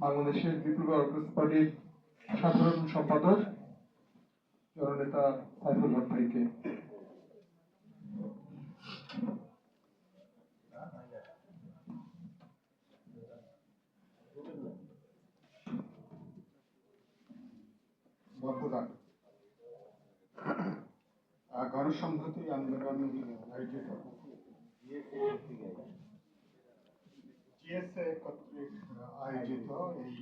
বাংলাদেশের বিপ্লবী অর্কেস্ট পার্টির সাধারণ সম্পাদক জননেতা সাইফুল হক ভাইকে। আহ, গণসংহতি আন্দোলন আয়োজিত জিএসএ কর্তৃক আয়োজিত এই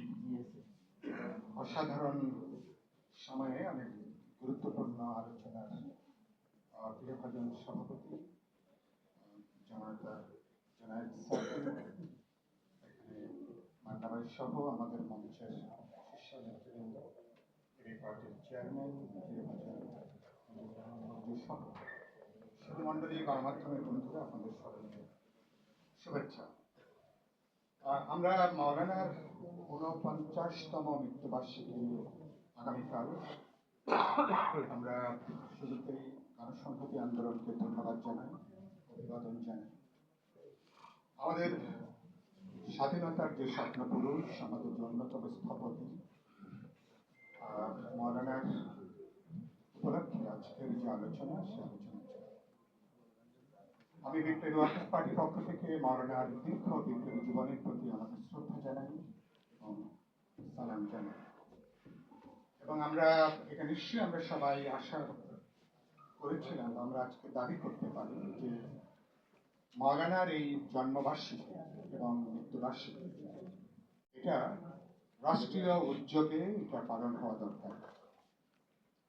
অসাধারণ সময়ে অনেক গুরুত্বপূর্ণ আলোচনার প্রিয়ভাজন সভাপতি, জনতা জনায়ত মান্নাবাই সহ আমাদের মঞ্চের শীর্ষ নেতৃবৃন্দ পার্টির চেয়ারম্যান সুধীমণ্ডলী গণমাধ্যমের বন্ধুরা, আপনাদের শুভেচ্ছা। আমরা মাওলানার ঊনপঞ্চাশতম মৃত্যুবার্ষিকী আগামীকাল আমরা শুরুতেই গণসংহতি আন্দোলনকে ধন্যবাদ জানাই অভিবাদন জানাই আমাদের স্বাধীনতার যে স্বপ্ন পুরুষ আমাদের অন্যতম স্থপতি আহ, মৌলানার উপলক্ষে আজকের যে আলোচনা সে। আমি বিপ্লবী ওয়ার্কার্স পার্টির পক্ষ থেকে মৌলানার দীর্ঘ বিপ্লবী জীবনের প্রতি আমাদের শ্রদ্ধা জানাই এবং সালাম জানাই। এবং আমরা এটা নিশ্চয়ই আমরা সবাই আশা করেছিলাম, আমরা আজকে দাবি করতে পারি যে মৌলানার এই জন্মবার্ষিকী এবং মৃত্যুবার্ষিকী, এটা রাষ্ট্রীয় উদ্যোগে এটা পালন হওয়া দরকার।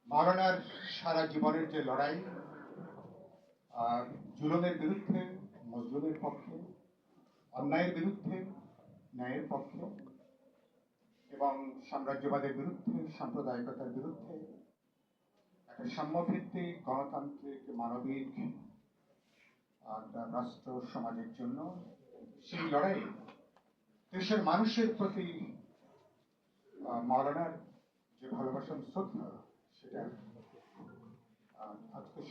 মাওলানার সারা জীবনের যে লড়াই আহ, জুলুমের বিরুদ্ধে মজলুমের পক্ষে অন্যায়ের বিরুদ্ধে ন্যায়ের পক্ষে এবং সাম্রাজ্যবাদের বিরুদ্ধে সাম্প্রদায়িকতার বিরুদ্ধে একটা সাম্যভিত্তিক গণতান্ত্রিক মানবিক রাষ্ট্র সমাজের জন্য সেই লড়াই দেশের মানুষের প্রতি আহ, যে ভালোবাসা শ্রদ্ধা সেটা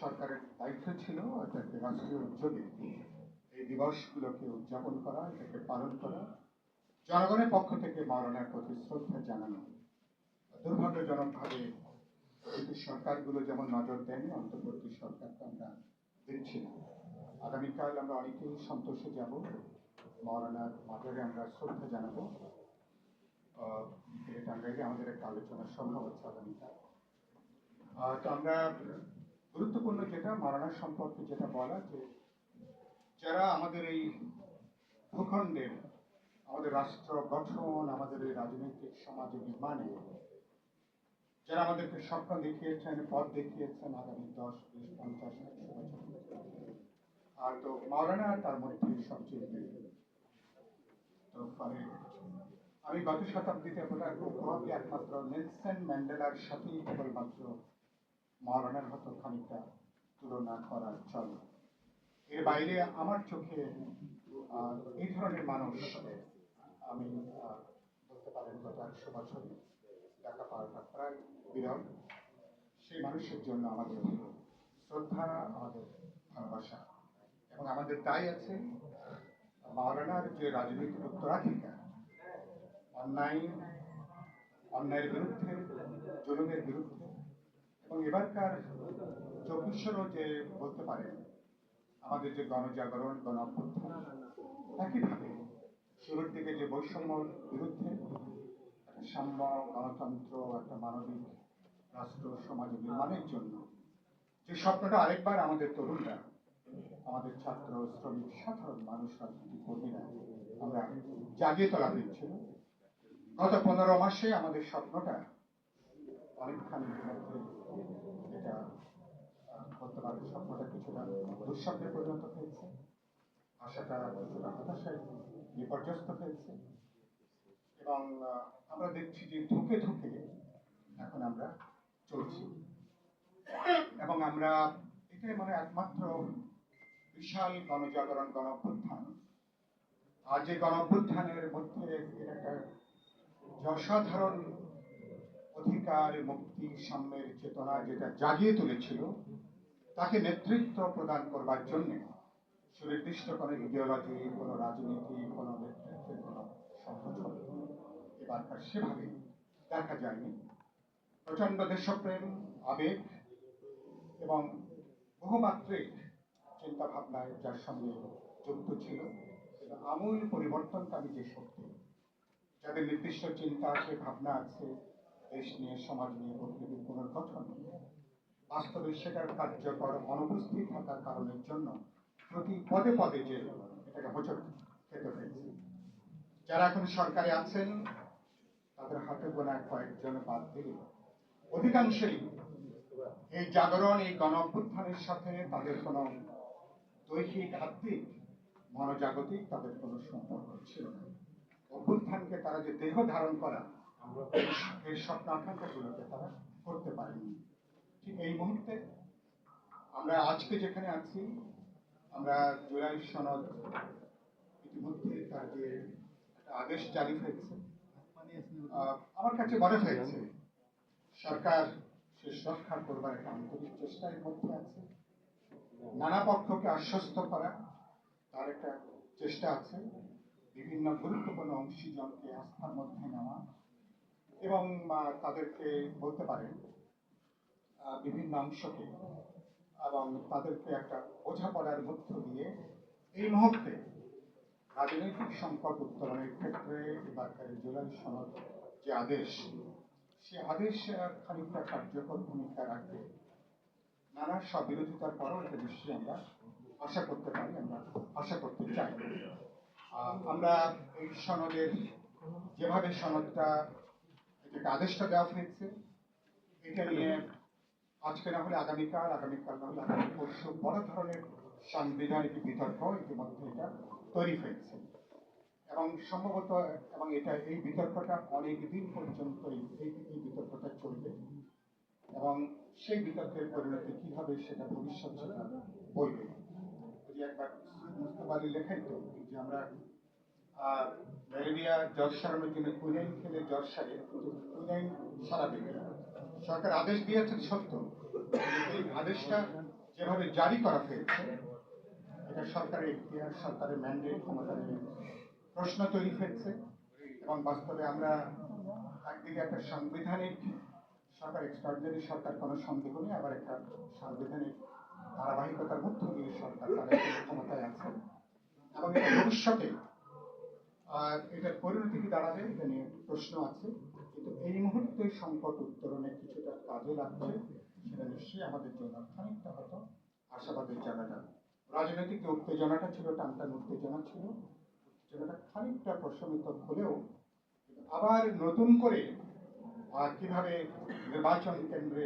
সরকারের দায়িত্ব ছিল, এটাকে রাষ্ট্রীয় উদ্যোগে এই দিবসগুলোকে উদযাপন করা, এটাকে পালন করা। জনগণের পক্ষ থেকে মাওলানার প্রতি শ্রদ্ধা জানানো। দুর্ভাগ্যজনকভাবে সরকারগুলো যেমন নজর দেয়নি, অন্তর্বর্তী সরকারকে আমরা দিচ্ছি না। আগামীকাল আমরা অনেকেই সন্তোষে যাব। মৌলানার মাজারে আমরা শ্রদ্ধা জানাব। আমাদের একটা আলোচনার সভা হচ্ছে আগামীকাল। তো আমরা গুরুত্বপূর্ণ যেটা মারানার সম্পর্কে যেটা বলা যে যারা আমাদের এই ভূখণ্ডের আমাদের রাষ্ট্র গঠন, আমাদের এই রাজনৈতিক সমাজ নির্মাণে যারা আমাদেরকে স্বপ্ন দেখিয়েছেন, পথ দেখিয়েছেন, আগামী দশ, বিশ, পঞ্চাশ, একশো বছর আর তো মাওলানা তার মধ্যে সবচেয়ে। তো ফলে আমি গত শতাব্দীতে বলা প্রভাবই একমাত্র নেলসন ম্যান্ডেলার সাথেই কেবলমাত্র মাওলানার হতো খানিকটা তুলনা করার চলে। এর বাইরে আমার চোখে এই ধরনের মানুষ, আমি বলতে পারেন গত একশো বছরে দেখা পাওয়াটা প্রায় বিরল। সেই মানুষের জন্য আমাদের শ্রদ্ধা, আমাদের ভালোবাসা। এবং আমাদের দায় আছে, মাওলানার যে রাজনৈতিক উত্তরাধিকার, অন্যায়, অন্যায়ের বিরুদ্ধে, জুলুমের বিরুদ্ধে এবং এবারকার চব্বিশেরও যে বলতে পারেন আমাদের যে গণজাগরণ গণ অভ্যুত্থান একইভাবে শুরুর দিকে যে বৈষম্যর বিরুদ্ধে একটা সাম্য গণতন্ত্র, একটা মানবিক রাষ্ট্র, সমাজ নির্মাণের জন্য যে স্বপ্নটা আরেকবার আমাদের তরুণরা, আমাদের ছাত্র, শ্রমিক, সাধারণ মানুষ, রাজনীতি কর্মীরা আমরা জাগিয়ে তোলা হয়েছিল। গত পনেরো মাসে আমাদের স্বপ্নটা অনেকখানি পারে স্বপ্নটা কিছুটা দুঃস্বপ্নে পরিণত হয়েছে আশাটা কিছুটা হতাশায় বিপর্যস্ত হয়েছে এবং আমরা দেখছি যে ধুকে ধুকে এখন আমরা চলছি। এবং আমরা এটাই মানে একমাত্র বিশাল গণজাগরণ গণ আর যে গণ মধ্যে একটা অসাধারণ অধিকার, মুক্তি, সাম্যের চেতনা যেটা জাগিয়ে তুলেছিল তাকে নেতৃত্ব প্রদান করবার জন্য সুনির্দিষ্ট নির্দিষ্ট কোনো ইডিওলজি কোনো রাজনীতি, কোনো নেতৃত্বের কোনো সংগঠন এবারকার সেভাবে দেখা যায়নি প্রচণ্ড দেশপ্রেম, আবেগ এবং বহুমাত্রিক চিন্তা ভাবনায় যার সঙ্গে যুক্ত ছিল আমূল পরিবর্তনকারী যে শক্তি, যাদের নির্দিষ্ট চিন্তা আছে, ভাবনা আছে, দেশ নিয়ে, সমাজ নিয়ে, প্রকৃতির পুনর্গঠন বাস্তবে সেটার কার্যকর অনুপস্থিত থাকার কারণের জন্য প্রতি পদে পদে যে এটাকে হোঁচট খেতে হয়েছে। যারা এখন সরকারে আছেন তাদের হাতে গোনা কয়েকজন বাদ দিলে অধিকাংশই এই জাগরণ এই গণ অভ্যুত্থানের সাথে তাদের কোনো দৈহিক আত্মিক মনোজাগতিক তাদের কোনো সম্পর্ক ছিল না। অভ্যুত্থানকে তারা যে দেহ ধারণ করা এই স্বপ্ন আকাঙ্ক্ষাগুলোকে তারা করতে পারেনি। ঠিক এই মুহূর্তে আমরা আজকে যেখানে আছি, আমরা জুলাই সনদ ইতিমধ্যে তার যে আদেশ জারি হয়েছে আমার কাছে মনে হয়েছে সরকার শেষ রক্ষা করবার একটা আন্তরিক চেষ্টার মধ্যে আছে, নানা পক্ষকে আশ্বস্ত করা তার একটা চেষ্টা আছে, বিভিন্ন গুরুত্বপূর্ণ অংশীজনকে আস্থার মধ্যে নেওয়া এবং তাদেরকে বলতে পারেন বিভিন্ন অংশকে এবং তাদেরকে একটা বোঝাপড়ার মধ্য দিয়ে এই মুহূর্তে রাজনৈতিক সংকট উত্তরণের ক্ষেত্রে এবারকার জুলাই সনদ যে আদেশ, সে আদেশ খানিকটা কার্যকর ভূমিকা রাখবে। নানা সব বিরোধিতার পরেও এটা নিশ্চয়ই আমরা আশা করতে পারি, আমরা আশা করতে চাই। আমরা এই সনদের, যেভাবে সনদটা এটাকে আদেশটা দেওয়া হয়েছে, এটা নিয়ে আজকে না হলে আগামীকাল আগামীকাল না হলে আগামী পরশু বড় ধরনের সাংবিধানিক বিতর্ক ইতিমধ্যে এটা তৈরি হয়েছে। এবং সম্ভবত এবং এটা, এই বিতর্কটা অনেক দিন পর্যন্ত এই, এই- বিতর্কটা চলবে। এবং সেই বিতর্কের পরিণতি কি হবে সেটা ভবিষ্যৎ বলবে। ওই যে একবার মুস্তফা আলী তো, যে আমরা ম্যালেরিয়া জ্বর সারানোর জন্য কুইনাইন খেলে জ্বর সারে কিন্তু কুইনাইন সারাবে না। সরকার আদেশ দিয়েছে সত্য। এই আদেশটা যেভাবে জারি করা হয়েছে, এটা সরকারের ইতিহাস, সরকারের ম্যান্ডেট ক্ষমতা প্রশ্ন তৈরি হয়েছে এবং বাস্তবে আমরা একদিকে একটা সাংবিধানিক সরকার এক্সট্রাঅর্ডিনারি সরকার কোনো সন্দেহ নেই, আবার একটা সাংবিধানিক ধারাবাহিকতার মধ্য দিয়ে সরকার তাদের ক্ষমতায় আছে। এবং এটা ভবিষ্যতে, আর এটার পরিণতি কি দাঁড়াবে, এটা নিয়ে প্রশ্ন আছে। কিন্তু এই মুহূর্তে সংকট উত্তরণে কিছুটা কাজে লাগছে, সেটা নিশ্চয়ই আমাদের জন্য খানিকটা হয়তো আশাবাদের জায়গাটা রাজনৈতিক উত্তেজনাটা ছিল, টানটান উত্তেজনা ছিল, উত্তেজনাটা খানিকটা প্রশমিত হলেও আবার নতুন করে কীভাবে নির্বাচন কেন্দ্রে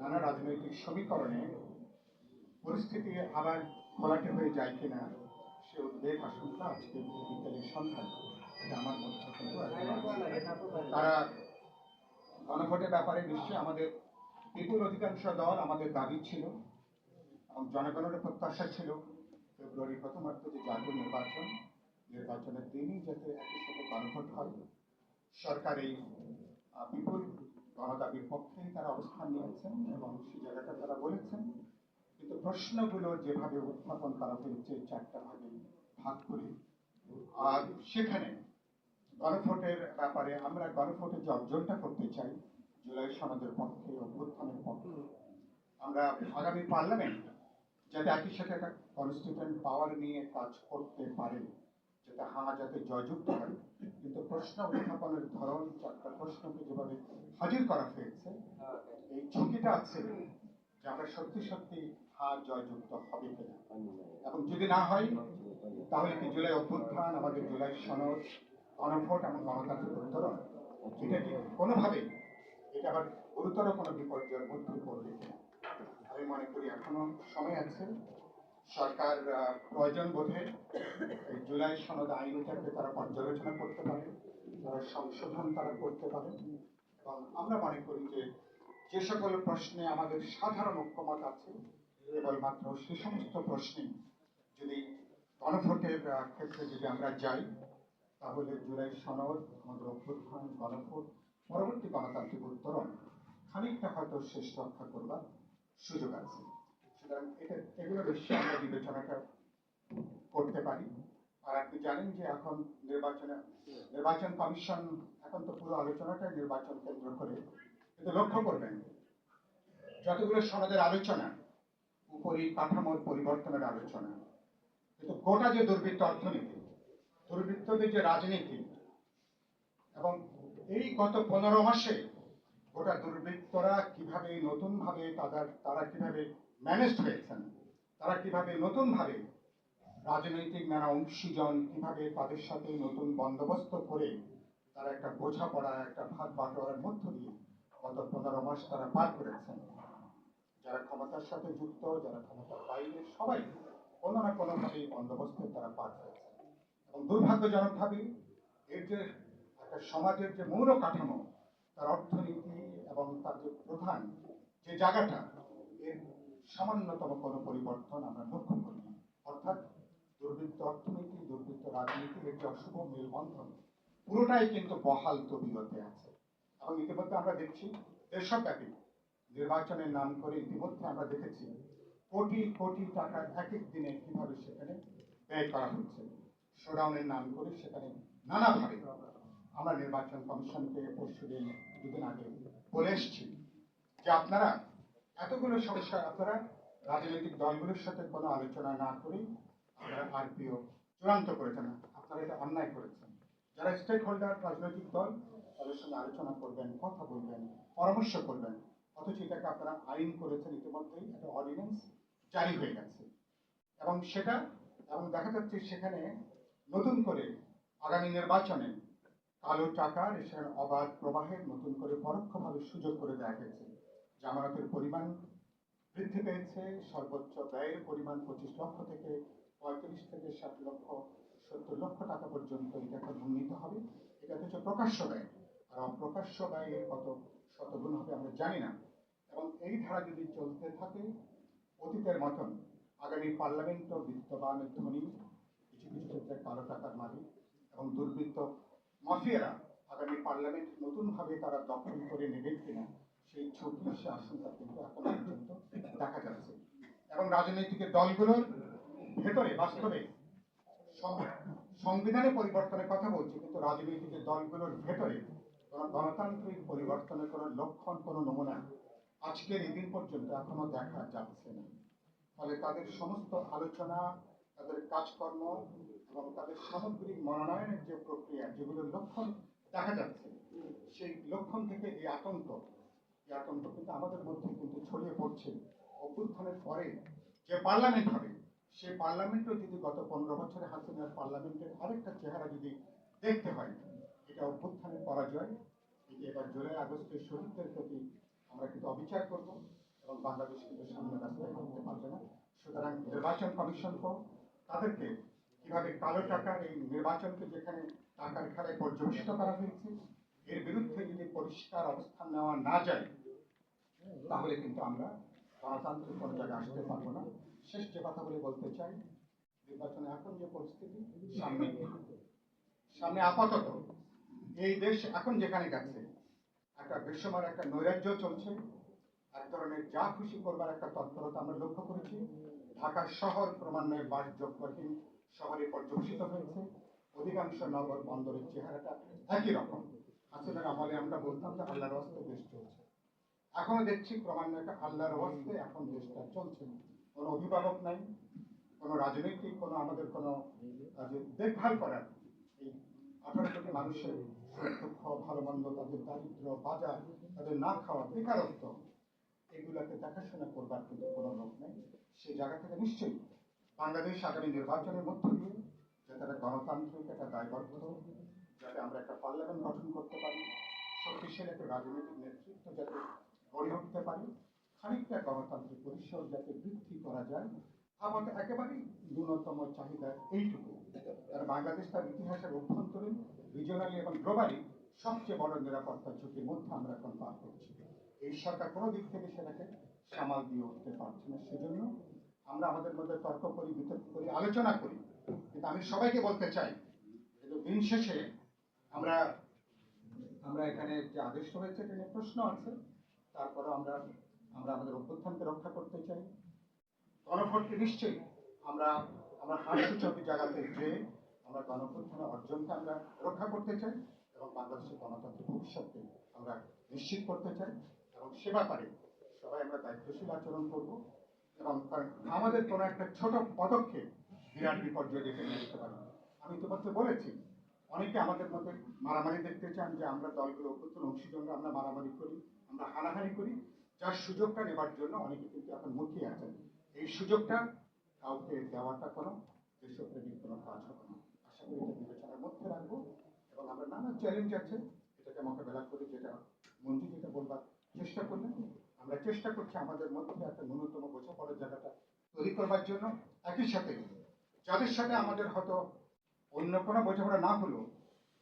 নানা রাজনৈতিক সমীকরণে পরিস্থিতি আবার ঘোলাটে হয়ে যায় কিনা, সে উদ্বেগ আশঙ্কা আজকে বিকেলের সন্ধ্যায়, এটা আমার মধ্যে তারা গণভোটের ব্যাপারে নিশ্চয়ই আমাদের বিপুল অধিকাংশ দল আমাদের দাবি ছিল। এবং জনগণের প্রত্যাশা ছিল। ফেব্রুয়ারি প্রথমার্ধ যে জাতীয় নির্বাচন, নির্বাচনের দিনই যাতে একই সাথে গণভোট হয়। সরকার এই বিপুল গণদাবির পক্ষে তারা অবস্থান নিয়েছেন এবং সেই জায়গাটা তারা বলেছেন। কিন্তু প্রশ্নগুলো যেভাবে উত্থাপন করা হয়েছে, চারটা ভাগে ভাগ করে আর সেখানে গণভোটের ব্যাপারে আমরা গণভোটের যে অর্জনটা করতে চাই জুলাই সনদের পক্ষে, অভ্যুত্থানের পক্ষে। আমরা আগামী পার্লামেন্ট যাতে একই সাথে একটা কনস্টিটিউয়েন্ট পাওয়ার নিয়ে কাজ করতে পারে, যাতে হামা যাতে জয়যুক্ত হয়। কিন্তু প্রশ্ন উত্থাপনের ধরন, চারটা প্রশ্নকে যেভাবে হাজির করা হয়েছে, এই ঝুঁকিটা আছে যে আমরা সত্যি সত্যি হা জয়যুক্ত হবে কিনা। এবং যদি না হয়, তাহলে কি জুলাই অভ্যুত্থান, আমাদের জুলাই সনদ গণভোট এবং গণতান্ত্রিক উত্তরণ এটা কি কোনোভাবে। এটা আবার গুরুতর কোনো বিপর্যয়ের মধ্যে পড়বে আমি মনে করি এখনও সময় আছে। সরকার প্রয়োজন বোধে জুলাই সনদ আইনটাকে তারা পর্যালোচনা করতে পারে, তারা সংশোধন তারা করতে পারে। এবং আমরা মনে করি যে যে সকল প্রশ্নে আমাদের সাধারণ ঐক্যমত আছে, কেবলমাত্র সে সমস্ত প্রশ্নে যদি গণভোটের ক্ষেত্রে যদি আমরা যাই তাহলে জুলাই সনদ আমাদের অভ্যুত্থান গণভোট, পরবর্তী গণতান্ত্রিক উত্তরণ, খানিকটা হয়তো শেষ রক্ষা করবার সুযোগ আছে। সুতরাং এটা, এগুলো নিশ্চয়ই আমরা বিবেচনাটা করতে পারি। আর আপনি জানেন যে এখন নির্বাচনে, নির্বাচন কমিশন এখন তো পুরো আলোচনাটাই নির্বাচন কেন্দ্র করে। কিন্তু লক্ষ্য করবেন, যতগুলো সমাজের আলোচনা উপরি কাঠামোর পরিবর্তনের আলোচনা, কিন্তু গোটা যে দুর্বৃত্ত অর্থনীতি দুর্বৃত্তদের যে রাজনীতি, এবং এই গত পনেরো মাসে গোটা দুর্বৃত্তরা কীভাবে নতুন ভাবে তাদের, তারা কীভাবে ম্যানেজ হয়েছেন, তারা কীভাবে নতুন ভাবে রাজনৈতিক নানা অংশীজন কীভাবে তাদের সাথে নতুন বন্দোবস্ত করে তারা একটা বোঝাপড়া, একটা ভাগ বাটোয়ারার মধ্য দিয়ে গত পনেরো মাস তারা পার করেছেন। যারা ক্ষমতার সাথে যুক্ত, যারা ক্ষমতার বাইরে, সবাই কোনো না কোনোভাবে বন্দোবস্তে তারা পার করেছেন। দুর্ভাগ্যজনকভাবে এর যে একটা সমাজের যে মৌল কাঠামো, তার অর্থনীতি এবং তার যে প্রধান যে জায়গাটা, এর সামান্যতম কোনো পরিবর্তন আমরা লক্ষ্য করি। অর্থাৎ দুর্বৃত্ত অর্থনীতি, দুর্বৃত্ত রাজনীতি, এর যে অশুভ মেলবন্ধন, পুরোটাই কিন্তু বহাল তবিয়তে আছে এবং ইতিমধ্যে আমরা দেখছি দেশব্যাপী নির্বাচনের নাম করে ইতিমধ্যে আমরা দেখেছি কোটি কোটি টাকা এক এক দিনে কীভাবে সেখানে ব্যয় করা হচ্ছে শোডাউনের নাম করে সেখানে নানাভাবে আমরা নির্বাচন কমিশনকে পরশু দিন, দুদিন আগে বলে এসেছি যে আপনারা এতগুলো সমস্যা, আপনারা রাজনৈতিক দলগুলোর সাথে কোনো আলোচনা না করেই আপনারা আরপিও চূড়ান্ত করেছেন। আপনারা এটা অন্যায় করেছেন। যারা স্টেক হোল্ডার রাজনৈতিক দল, তাদের সঙ্গে আলোচনা করবেন, কথা বলবেন, পরামর্শ করবেন। অথচ এটাকে আপনারা আইন করেছেন ইতিমধ্যেই, একটা অর্ডিন্যান্স জারি হয়ে গেছে। এবং সেটা, এবং দেখা যাচ্ছে সেখানে নতুন করে আগামী নির্বাচনে কালো টাকা সেখানে অবাধ প্রবাহের নতুন করে পরোক্ষভাবে সুযোগ করে দেওয়া হয়েছে। জামানতের পরিমাণ বৃদ্ধি পেয়েছে। সর্বোচ্চ ব্যয়ের পরিমাণ পঁচিশ লক্ষ থেকে পঁয়ত্রিশ থেকে ষাট লক্ষ, সত্তর লক্ষ টাকা পর্যন্ত এটা এখন উন্নীত হবে। এটা হচ্ছে প্রকাশ্য ব্যয়। আর অপ্রকাশ্য ব্যয়ের কত শতগুণ হবে আমরা জানি না। এবং এই ধারা যদি চলতে থাকে, অতীতের মতন আগামী পার্লামেন্টও বিত্তবান ধনী ক্ষেত্রে কালো টাকার মালিক এবং দুর্বৃত্ত মাফিয়ারা আগামী পার্লামেন্ট নতুনভাবে তারা দখল করে নেবেন কিনা, সেই ঝুঁকি সে আশঙ্কা কিন্তু এখন পর্যন্ত দেখা যাচ্ছে। এবং রাজনৈতিক দলগুলোর ভেতরে বাস্তবে সংবিধানে পরিবর্তনের কথা বলছি, কিন্তু রাজনৈতিক দলগুলোর ভেতরে গণতান্ত্রিক পরিবর্তনের কোনো লক্ষণ, কোনো নমুনা আজকের এই দিন পর্যন্ত এখনও দেখা যাচ্ছে না। ফলে তাদের সমস্ত আলোচনা তাদের কাজকর্ম এবং তাদের সামগ্রিক মনোনয়নের যে প্রক্রিয়া, যেগুলো লক্ষণ দেখা যাচ্ছে, সেই লক্ষণ থেকে এই আতঙ্ক এই আতঙ্ক কিন্তু আমাদের মধ্যে কিন্তু ছড়িয়ে পড়ছে। অভ্যুত্থানের পরে যে পার্লামেন্ট হবে, সেই পার্লামেন্টও যদি গত পনেরো বছরে হাসিনার পার্লামেন্টের আরেকটা চেহারা যদি দেখতে হয়, এটা অভ্যুত্থানের পরাজয়। যে এবার জুলাই আগস্টের শহীদদের প্রতি আমরা কিন্তু অবিচার করব এবং বাংলাদেশ কিন্তু সামনে রাস্তায় করতে পারবে না। সুতরাং নির্বাচন কমিশন হোক তাদেরকে কীভাবে কালো টাকার এই নির্বাচনকে যেখানে টাকার খেলায় পর্যবেসিত করা হয়েছে, এর বিরুদ্ধে যদি পরিষ্কার অবস্থান নেওয়া না যায়, তাহলে কিন্তু আমরা গণতান্ত্রিক কোনো আসতে পারব না। শেষ যে কথা বলে বলতে চাই, নির্বাচনে এখন যে পরিস্থিতি, সামনে সামনে আপাতত এই দেশ এখন যেখানে গেছে, একটা বিশ্বমার একটা নৈরাজ্য চলছে। ধরনের যা খুশি করবার একটা তৎপরতা আমরা লক্ষ্য করেছি। ঢাকা শহর ক্রমান্বয়ে বাসযোগ্যহীন শহরে পর্যবেসিত হয়েছে। অধিকাংশ নগর বন্দরের চেহারাটা একই রকম। আসলে আমলে আমরা বলতাম যে আল্লাহর হস্তে দেশ চলছে। এখনও দেখছি ক্রমান্বয়ে একটা আল্লাহর হস্তে এখন দেশটা চলছে কোনো অভিভাবক নাই, কোনো রাজনৈতিক, কোনো আমাদের কোনো দেখভাল করার। এই আঠারো কোটি মানুষের দুঃখ, ভালো মন্দ, তাদের দারিদ্র, বাজার, তাদের না খাওয়া বেকারত্ব এগুলাকে দেখাশোনা করবার কিন্তু কোনো লোক নেই। সেই জায়গা থেকে নিশ্চয়ই বাংলাদেশ আগামী নির্বাচনের মধ্য দিয়ে যাতে একটা গণতান্ত্রিক একটা দায়বদ্ধ, যাতে আমরা একটা পার্লামেন্ট গঠন করতে পারি শক্তিশালী একটা রাজনৈতিক নেতৃত্ব যাতে গড়ে উঠতে পারি, খানিকটা গণতান্ত্রিক পরিসর যাতে বৃদ্ধি করা যায় আমাদের একেবারেই ন্যূনতম চাহিদা এইটুকু। বাংলাদেশ তার ইতিহাসের অভ্যন্তরীণ রিজনালি এবং গ্লোবালি সবচেয়ে বড় নিরাপত্তা ঝুঁকির মধ্যে আমরা এখন পার করছি। এই সরকার কোনো দিক থেকে সেটাকে সামাল দিয়ে উঠতে পারছে না, সেজন্য আমরা আমাদের মধ্যে তর্ক করি, বিতর্ক করি, আলোচনা করি। কিন্তু আমি সবাইকে বলতে চাই দিন শেষে আমরা আমরা এখানে যে আদেশ হয়েছে, এটা নিয়ে প্রশ্ন আছে। তারপরে আমরা আমরা আমাদের অভ্যুত্থানকে রক্ষা করতে চাই। গণভোটকে নিশ্চয়ই আমরা আমরা হাস্যচক জায়গাতে যে আমরা গণতন্ত্র অর্জনকে আমরা রক্ষা করতে চাই এবং বাংলাদেশের গণতান্ত্রিক ভবিষ্যৎকে আমরা নিশ্চিত করতে চাই। এবং সে ব্যাপারে সবাই আমরা দায়িত্বশীল আচরণ করব এবং আমাদের কোনো একটা ছোট পদক্ষেপ বিরাট বিপর্যয় ডেকে নিয়ে আসতে পারে। আমি তোমাকে বলেছি, অনেকে আমাদের মধ্যে মারামারি দেখতে চান যে আমরা দলগুলো অভ্যন্তর অংশীজনরা, আমরা মারামারি করি, আমরা হানাহানি করি। যার সুযোগটা নেবার জন্য অনেকে কিন্তু এখন মুখিয়ে আছেন। এই সুযোগটা কাউকে দেওয়াটা কোনো দেশপ্রেমিক কোনো কাজ হবে না। আশা করি এটা বিবেচনার মধ্যে রাখব এবং আমরা নানা চ্যালেঞ্জ আছে এটাকে মোকাবেলা করে, যেটা মন্ত্রী যেটা বলবার চেষ্টা করলেন আমরা চেষ্টা করছি আমাদের মধ্যে একটা ন্যূনতম বোঝাপড়ার জায়গাটা তৈরি করবার জন্য একই সাথে যাদের সাথে আমাদের হয়তো অন্য কোনো বোঝাপড়া না হলেও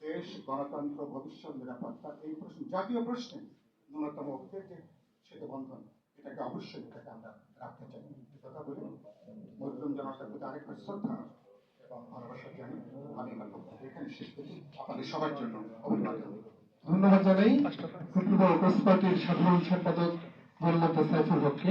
দেশ, গণতন্ত্র, ভবিষ্যৎ, নিরাপত্তা, এই প্রশ্ন, জাতীয় প্রশ্নে ন্যূনতম ঐক্যের যে সেতু বন্ধন এটাকে অবশ্যই এটাকে আমরা রাখতে চাই। কথা বলি, মজলুম জনতার প্রতি আরেকটা শ্রদ্ধা এবং ভালোবাসা জানি আমি এখানে শেষ করি আপনাদের সবার জন্য অভিবাদন ধন্যবাদ জানাই। শুক্রবার পার্টির সাধারণ সম্পাদক মোহাম্মদ সাইফুল হককে।